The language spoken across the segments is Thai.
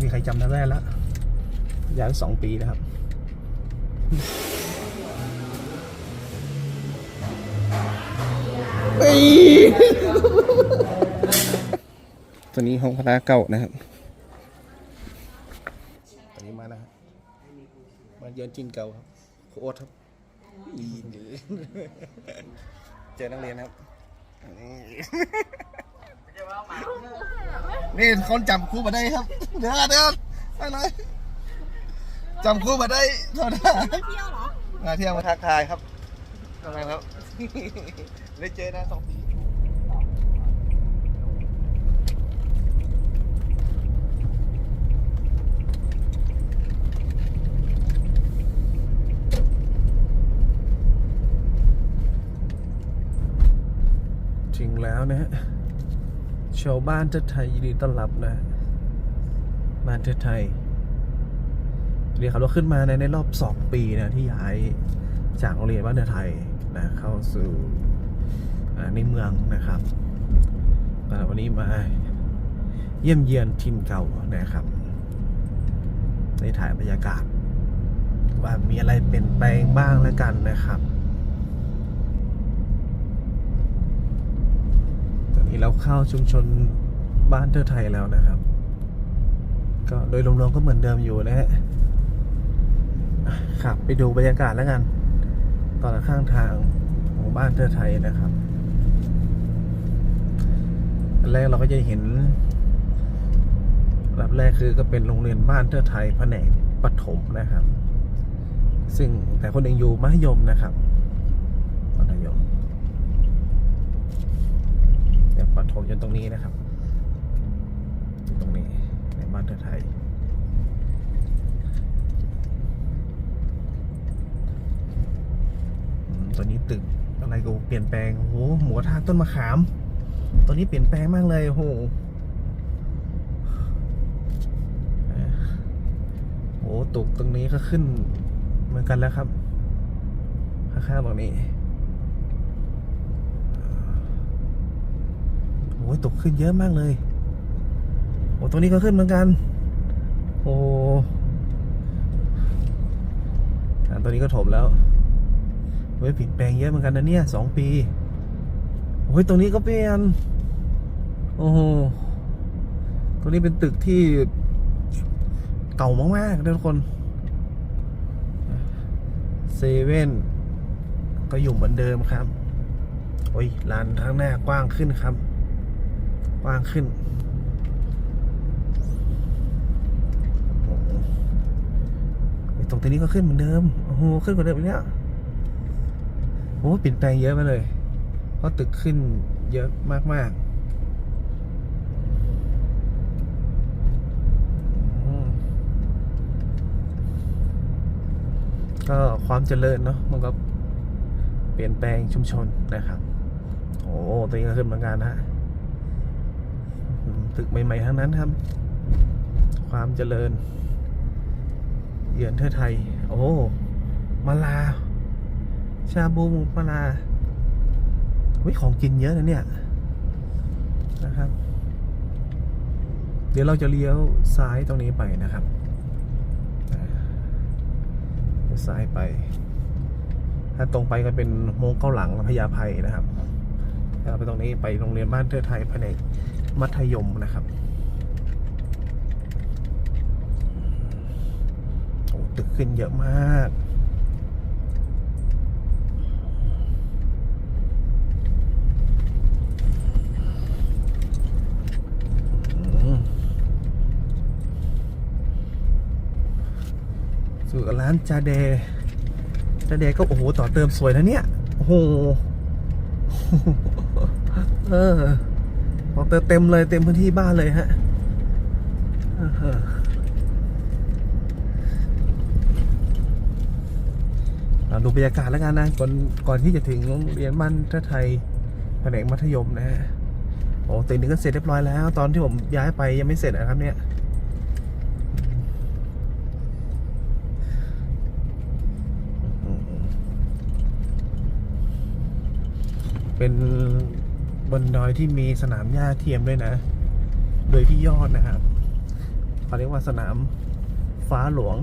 ไม่มีใครจำได้แล้วย้ายสองปีนะครับเฮ้ยตัวนี้ห้องพระเก่านะครับตอนนี้มานะครับมาเยือนจีนเก่าครับโคตรครับอีหรือเจอนักเรียนครับ นี่นี่คนจำครูมาได้ครับ เดี๋ยวเดี๋ยวไปหน่อยจำครูมาได้เท่านั้นเที่ยวเหรอมาเที่ยวมาทักทายครับทำไมครับได้เจอนะสองปีถึงแล้วนะฮะ ชาวบ้านเทศไทยยินดีต้อนรับนะบ้านเทศไทยเรียกครับว่าขึ้นมาในในรอบสองปีนะที่ย้ายจากโรงเรียนบ้านเทศไทยนะเข้าสู่ในเมืองนะครับวันนี้มาเยี่ยมเยียนทินเก่านะครับได้ถ่ายบรรยากาศ ว่ามีอะไรเปลี่ยนแปลงบ้างแล้วกันนะครับ ตอ นี้เราเข้าชุมชนบ้านเทอไทยแล้วนะครับ ก็โดยรวมๆก็เหมือนเดิมอยู่นะฮะขับไปดูบรรยากาศแล้วกัน ตอนข้างทางของบ้านเทอไทยนะครับอันแรกเราก็จะเห็นระดับแรกคือก็เป็นโรงเรียนบ้านเทอไทยแผนกปฐมนะครับ ซึ่งแต่คนเองอยู่มัธยมนะครับมัธยมแต่ ปฐมจนตรงนี้นะครับ ตรงนี้ในบ้านเทอไทยตัวนี้ตึกอะไรก็เปลี่ยนแปลงโอ้โหหมูกระทะต้นมะขามตัวนี้เปลี่ยนแปลงมากเลยโอ้โหโอ้โหตุกตรงนี้ก็ขึ้นเหมือนกันแล้วครับ ข้างๆตรงนี้โอ้ยตกขึ้นเยอะมากเลย โอ้ตัวนี้ก็ขึ้นเหมือนกัน โอ้ตัวนี้ก็ถมแล้วเฮ้ยเปลี่ยนแปลงเยอะเหมือนกันนะเนี่ยสองปีโอ้ยตรงนี้ก็เปลี่ยน โอ้โห ตรงนี้เป็นตึกที่เก่ามากๆนะทุกคน เซเว่นก็อยู่เหมือนเดิมครับ โอ้ยลานข้างหน้ากว้างขึ้นครับ กว้างขึ้นตรงตัวนี้ก็ขึ้นเหมือนเดิม โอ้โห ขึ้นกว่าเดิมอีกเนี่ยโอ้เปลี่ยนแปลงเยอะไปเลย เพราะตึกขึ้นเยอะมากๆก็ความเจริญเนาะมันก็เปลี่ยนแปลงชุมชนนะครับ โอ้ตัวนี้ก็ขึ้นเหมือนกันนะฮะ ตึกใหม่ๆทั้งนั้นครับ ความเจริญ เยือนเทอไทย โอ้มาลา ชาบูมูปลาร้าวิของกินเยอะนะเนี่ยนะครับ เดี๋ยวเราจะเลี้ยวซ้ายตรงนี้ไปนะครับเลี้ยวซ้ายไป ถ้าตรงไปก็เป็นโมงเก้าหลังพญาไพนะครับแล้วไปตรงนี้ไปโรงเรียนบ้านเทอไทยแผนก มัธยมนะครับโอ้ตึกขึ้นเยอะมากสู่ร้านจาเดจาเดก็โอ้โห ต่อเติมสวยนะเนี่ย โอ้โห เออ ต่อเติมเต็มเลยเต็มพื้นที่บ้านเลยฮะเราดูบรรยากาศแล้วกันนะก่อนก่อนที่จะถึงโรงเรียนบ้านเทไทยแผนกมัธยมนะฮะโอ้ตึกนี้ก็เสร็จเรียบร้อยแล้ว ตอนที่ผมย้ายไปยังไม่เสร็จนะครับเนี่ยเป็น บนดอยที่มีสนามหญ้าเทียมด้วยนะ โดยพี่ยอดนะครับเขาเรียกว่าสนามฟ้าหลวง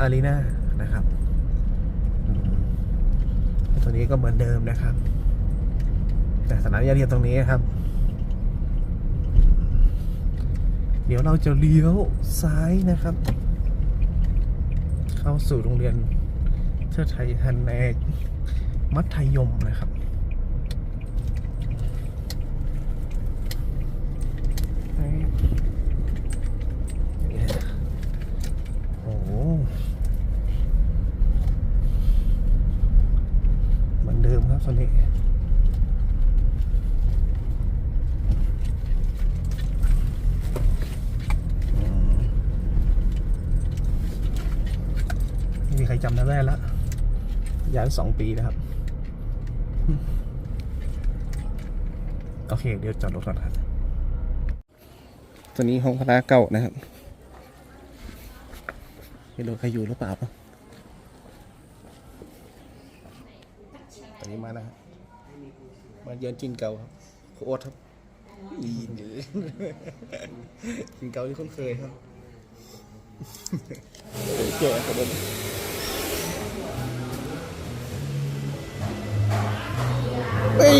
อารีนานะครับตัวนี้ก็เหมือนเดิมนะครับ แต่สนามหญ้าเทียมตรงนี้ครับ เดี๋ยวเราจะเลี้ยวซ้ายนะครับ เข้าสู่โรงเรียนเทิดไทยฮันแนกมัธยมนะครับโอ้โหเหมือนเดิม ครับตอนนี้ไม่มีใครจำได้แล้วย้ายสองปีนะครับ โอเค เดี๋ยวจอดรถก่อนครับตัวนี้ห้องพระเก่านะครับไม่รู้ใครอยู่หรือเปล่าตอนนี้มานะครับ มาเยือนจินเก่าครับโคตรครับอีหรือจินเก่าที่คุ้นเคยครับเจ๋ครับผมไม่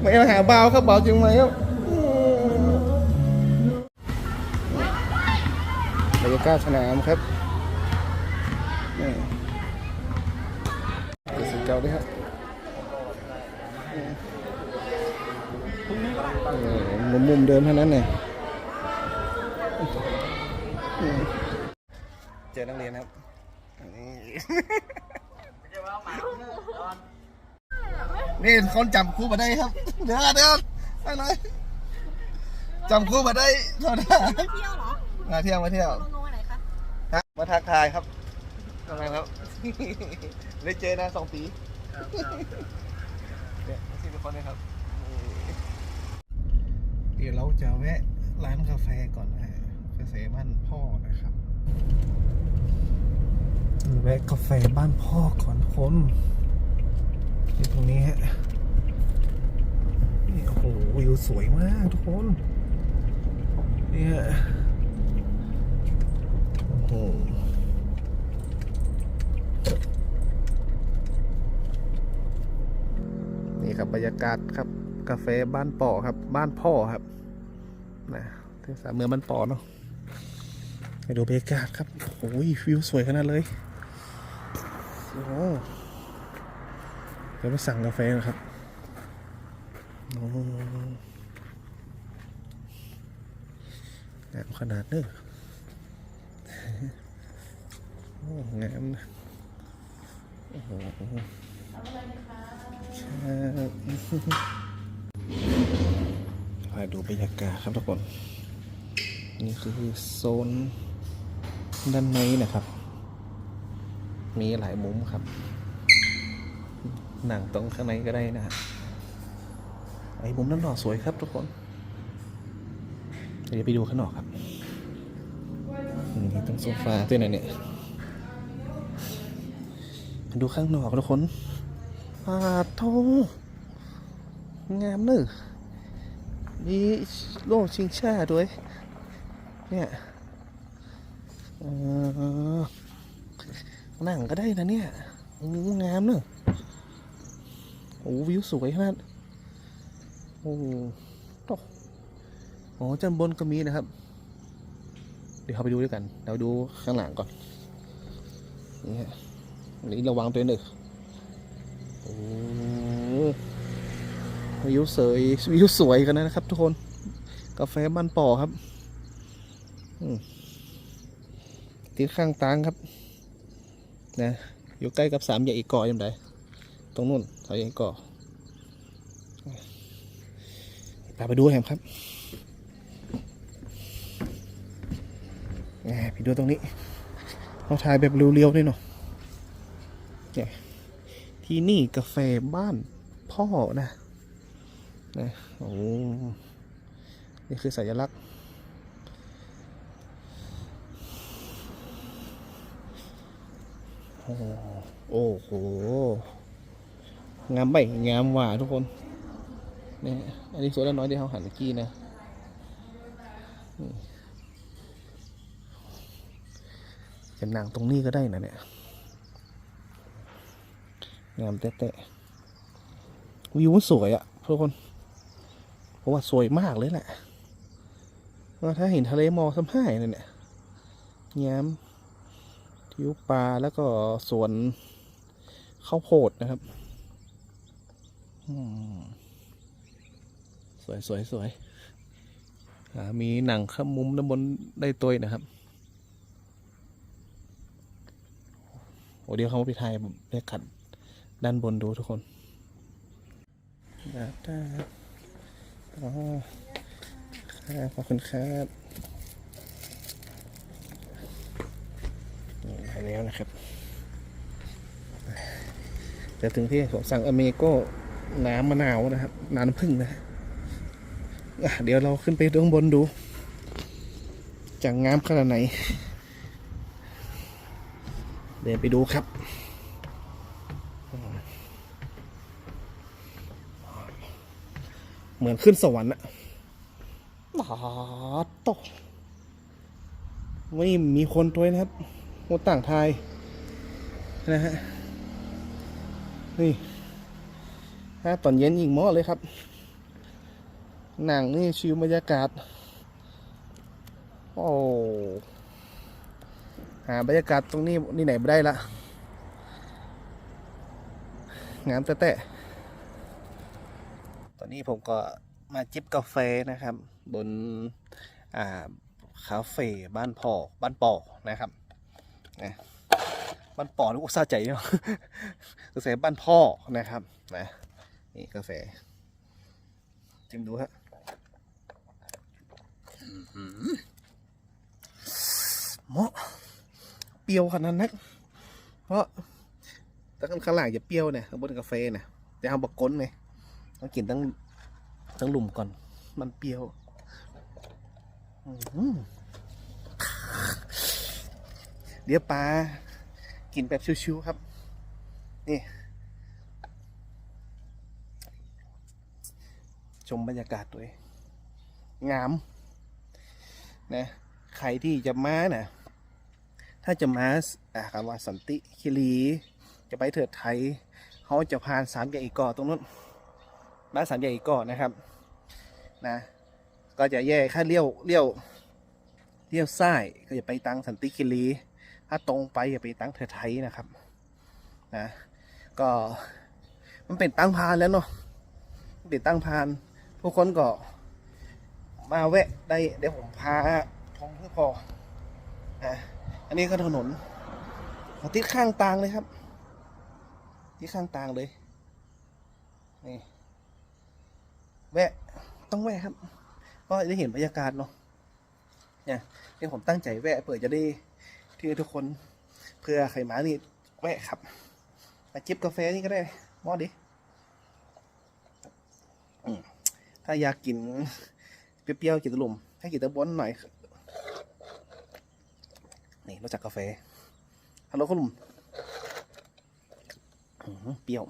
ไม่มาหาเบาครับเบาจริงไหมครับบรรยากาศสนามครับ นี่เป็นสีเก่าด้วยครับมุมมุมเดิมเท่านั้นเนี่ยเจอนักเรียนครับนี่คนจำครูมาได้ครับ เดี๋ยวเดี๋ยวไปหน่อยจำครูมาได้เท่านั้นเที่ยวเหรอมาเที่ยวมาเที่ยวมาทักทายครับทำไมครับ ได้เจอนะสองปีเนี่ยที่เป็นคนนี้ครับเดี๋ยวเราจะแวะร้านกาแฟก่อนนะฮะกาแฟบ้านพ่อนะครับแวะกาแฟบ้านพ่อก่อนคนอยู่ตรงนี้ฮะนี่โอ้โหวิวสวยมากทุกคนเนี่ยโอ้โห นี่ครับบรรยากาศครับกาแฟบ้านป่อครับ บ้านพ่อครับนะที่สามเมืองบ้านป่อเนาะไปดูบรรยากาศครับโอ้ยวิวสวยขนาดเลยโอ้เดี๋ยวไปสั่งกาแฟนะครับโอ้งามขนาดเน้อโอ้งามนะโอ้โห ครับไปดูบรรยากาศครับทุกคน นี่คือโซนด้านในนะครับ มีหลายมุมครับ หนังตรงข้างในก็ได้นะฮะไอ้มุมนั้นหน่อสวยครับทุกคน เดี๋ยวไปดูข้างนอกครับนี่ตรงโซฟาตัวไหนเนี่ยดูข้างนอกทุกคนาโทงามเนอะมีโล่ชิงช่าด้วย เนี่ยนั่งก็ได้นะเนี่ยโอ้งามเนอะโอ้วิวสวยขนาดโอ้โตอ๋อจำบนก็มีนะครับ เดี๋ยวเขาไปดูด้วยกัน เราดูข้างหลังก่อน นี่ฮะนนี้ระวังตัวหนึ่ง วิวสวยวิวสวยกันนะครับ ทุกคน กาแฟบ้านป่อครับอติดข้างตางครับ นะ อยู่ใกล้กับสามใหญ่อีกเกาะยังไงตรงนู้นสามใหญ่อีกเกาะพาไปดูแหมครับไปดูตรงนี้เราถ่ายแบบเรียวๆด้วยเนาะเนี่ย ที่นี่กาแฟบ้านพ่อนะนะโอ้นี่คือสัญลักษณ์ โอ้โห งามไปงามหว่าทุกคนนี่อันนี้สวยแล้วน้อยที่เขาหันกี้นะจะนั่งตรงนี้ก็ได้นะเนี่ย งามแตะๆวิวมันสวยอะทุกคนเพราะว่าสวยมากเลยแหละถ้าเห็นทะเลมอสัมผัสเนี่ยเนี่ยงามทิวปลาแล้วก็สวนข้าวโพดนะครับสวยสวยสวยมีหนังข้ามมุมด้านบนได้ตัวนะครับโอ้เดี๋ยวเขาไปถ่ายบรรยากาศ ด้านบนดูทุกคนได้ได้อ๋อครับขอบคุณครับนี่ไปแล้วนะครับจะถึงที่ผมสั่งอเมโก้น้ำมะนาวนะครับ น้ำผึ้งนะเดี๋ยวเราขึ้นไปข้างบนดูจะงามขนาดไหน เดินไปดูครับ เหมือนขึ้นสวรรค์อะหลาตกไม่มีคนตัวนะครับโมต่างไทยนะฮะ นี่ถ้าตอนเย็นอีกหม้อเลยครับ หนังนี่ชิวบรรยากาศ โอ้ หาบรรยากาศตรงนี้นี่ไหนไม่ได้ละงามแต่แต่ตอ นี้ผมก็มาจิบกาแฟนะครับ บนอ่าคาเฟ่บ้านพ่อบ้านปอนะครับนะบ้านปอนี่ก็ซาใจเนาะกาแฟบ้านพ่อนะครับนะนี่กาแฟจิ้มดูฮะอื้ออเหมาะเปรี้ยวขนาดนั้นนักเพราะแต่ข้างหลังจะเปรี้ยวเนี่ยข้างบนกาแฟเนี่ยจะเอาบักก้นเลย ต้องกินตั้งตั้งหลุมก่อน มันเปรี้ยวเดี๋ยวปลากินแบบชิวๆครับ นี่ ชมบรรยากาศด้วย งาม นะ ใครที่จะมาน่ะถ้าจะมาอ่าคำว่าสันติคิรี จะไปเถิดไทย เขาจะผ่านสามแยกอีกก่อตรงนู้น บ้านสามแยกอีกก่อนะครับนะก็จะแยกค่าเลี้ยวเลี้ยวเลี้ยวซ้ายก็จะไปตังสันติคิรีถ้าตรงไปจะไปตังเถิดไทยนะครับนะก็มันเป็นตั้งพานแล้วเนาะเป็นตั้งพานทุกคนก็มาแวะได้เดี๋ยวผมพาผมเพื่อพออะอันนี้ก็ถนนติดข้างตางเลยครับ ที่ข้างตางเลยนี่ แวะ ต้องแวะครับ ก็ได้เห็นบรรยากาศเนาะเนี่ยที่ผมตั้งใจแวะเปิดจะได้ที่ทุกคนเพื่อใครมานี่แวะครับมาจิบกาแฟนี่ก็ได้มอดิถ้าอยากกินเปรี้ยวๆกินตะลุมให้กินตะบนหน่อยนี่รู้จักกาแฟฮัลโหลคุณลุงเปรี้ยว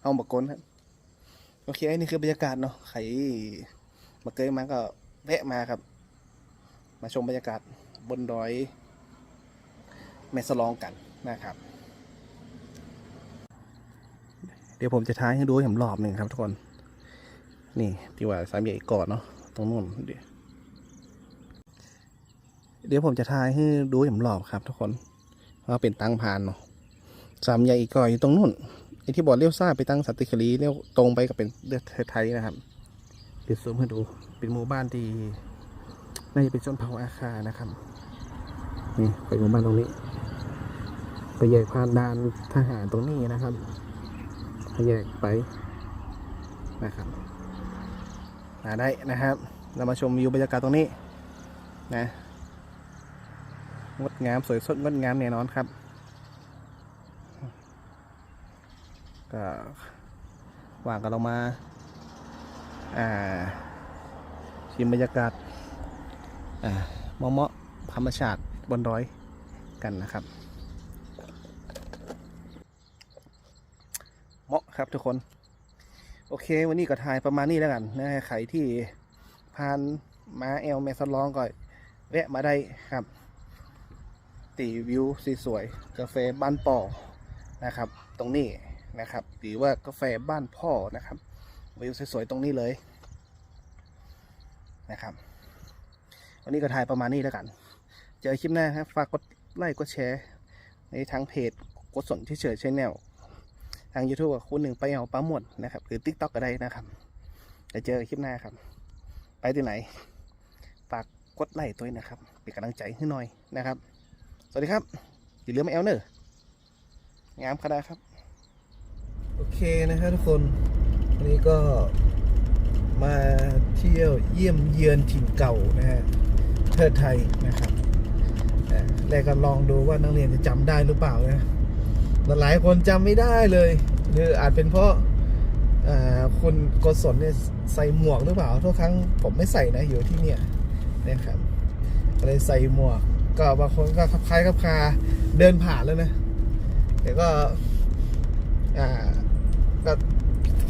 เอาบักกลครับ โอเคนี่คือบรรยากาศเนาะใครมาเกยมาก็แวะมาครับ มาชมบรรยากาศบนดอย แม่สลองกันนะครับ เดี๋ยวผมจะท้ายให้ดูให้ผมรอบหนึ่งครับทุกคน นี่ที่ว่าสามใหญ่กอนเนาะตรงนู้นเดี๋ยวเดี๋ยวผมจะทายให้ดูเห็นหลอบครับทุกคนว่าเป็นตังพานเนาะสามใหญ่อีกก่อนอยู่ตรงนู้น ไอที่บอกเลี้ยวซ้ายไปตั้งสัตติคลีเลี้ยวตรงไปกับเป็นเลือดไทยนะครับเดี๋ยวซูมให้ดู เป็นหมู่บ้านที่น่าจะเป็นชนเผ่าอาคานะครับ นี่เป็นหมู่บ้านตรงนี้ ไปแยกผ่านด่านทหารตรงนี้นะครับไปแยกไปนะครับมาได้นะครับ เรามาชมวิวบรรยากาศตรงนี้นะงดงามสวยสดงดงามแน่นอนครับ ก็ว่างกันเรามาอ่าชิมบรรยากาศอ่าเมาะเมาะธรรมชาติบนดอยกันนะครับเหมาะครับทุกคน โอเค วันนี้ก็ถ่ายประมาณนี้แล้วกันนะใครที่ผ่านมาแอลแมสลองก็แวะมาได้ครับ ตีวิวสวยๆกาแฟบ้านป่อนะครับ ตรงนี้ นะครับ หรือว่ากาแฟบ้านพ่อนะครับวิวสวยๆตรงนี้เลยนะครับ วันนี้ก็ถ่ายประมาณนี้แล้วกัน เจอคลิปหน้าครับฝากกดไลค์กดแชร์ ในทางเพจกดสนที่เฉยชแนลทาง YouTube กับคุณหนึ่งไปเอาปลาหมดนะครับ หรือ TikTok ก็ได้นะครับจะเจอคลิปหน้าครับ ไปที่ไหนฝากกดไลค์ตัวนะครับเป็นกำลังใจให้หน่อยนะครับ สวัสดีครับ อย่าลืมมาแอลเนอร์งามขนาดครับ โอเคนะครับทุกคนวันนี้ก็มาเที่ยวเยี่ยมเยือนถิ่นเก่านะฮะเทิดไทยนะครับแล้วก็ลองดูว่านักเรียนจะจำได้หรือเปล่านะหลายคนจำไม่ได้เลย หรืออาจเป็นเพราะคุณกศลเนี่ยใส่หมวกหรือเปล่าทุกครั้งผมไม่ใส่นะอยู่ที่เนี่ยนะครับก็เลยใส่หมวก ก็บางคนก็คล้ายกับคาเดินผ่านแล้วนะแต่ก็อ่า ก็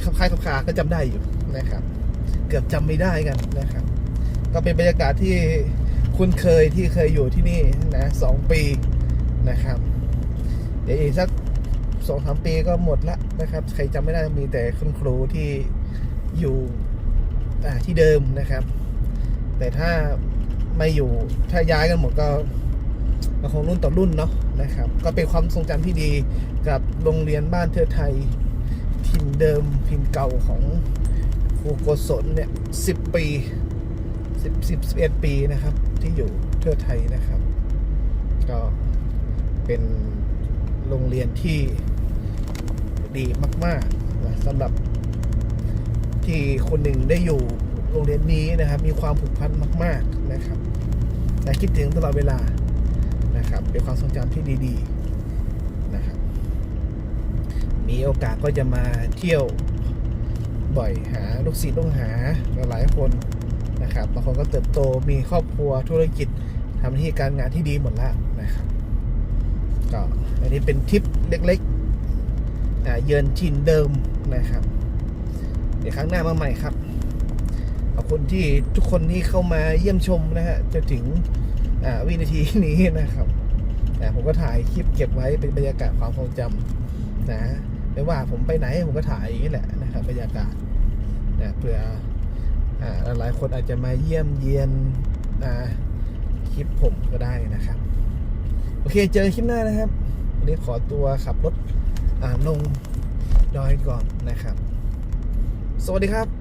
คล้ายๆคาก็จำได้อยู่นะครับ เกือบจำไม่ได้กันนะครับ ก็เป็นบรรยากาศที่คุ้นเคยที่เคยอยู่ที่นี่นะสองปีนะครับ เดี๋ยวอีกสักสองสามปีก็หมดละนะครับ ใครจำไม่ได้มีแต่คุณครูที่อยู่ที่เดิมนะครับ แต่ถ้าไม่อยู่ถ้าย้ายกันหมดก็ก็คงรุ่นต่อรุ่นเนาะนะครับ ก็เป็นความทรงจำที่ดีกับโรงเรียนบ้านเทือไทย ถิ่นเดิมถิ่นเก่าของครูโกศลเนี่ยสิบปีสิบสิบสิบเอ็ดปีนะครับ ที่อยู่เทือไทยนะครับ ก็เป็นโรงเรียนที่ดีมากๆนะสำหรับที่คนหนึ่งได้อยู่โรงเรียนนี้นะครับ มีความผูกพันมาก ๆนะครับและคิดถึงตลอดเวลานะครับ เป็นความทรงจำที่ดี ๆนะครับ มีโอกาสก็จะมาเที่ยวบ่อยหาลูกศิษย์ลูกหาหลายคนนะครับบางคนก็เติบโตมีครอบครัวธุรกิจทำที่การงานที่ดีหมดแล้วนะครับก็อันนี้เป็นทริปเล็กๆเยือนถิ่นเดิมนะครับ เดี๋ยวครั้งหน้ามาใหม่ครับขอบคุณที่ทุกคนที่เข้ามาเยี่ยมชมนะฮะจนถึงวินาทีนี้นะครับอ่ผมก็ถ่ายคลิปเก็บไว้เป็นบรรยากาศความทรงจำนะ ไม่ว่าผมไปไหนผมก็ถ่ายอย่างนี้แหละนะครับบรรยากาศนะเผื่ออหลายๆคนอาจจะมาเยี่ยมเยียนคลิปผมก็ได้นะครับ โอเคเจอคลิปหน้านะครับ วันนี้ขอตัวขับรถลงดอยก่อนนะครับ สวัสดีครับ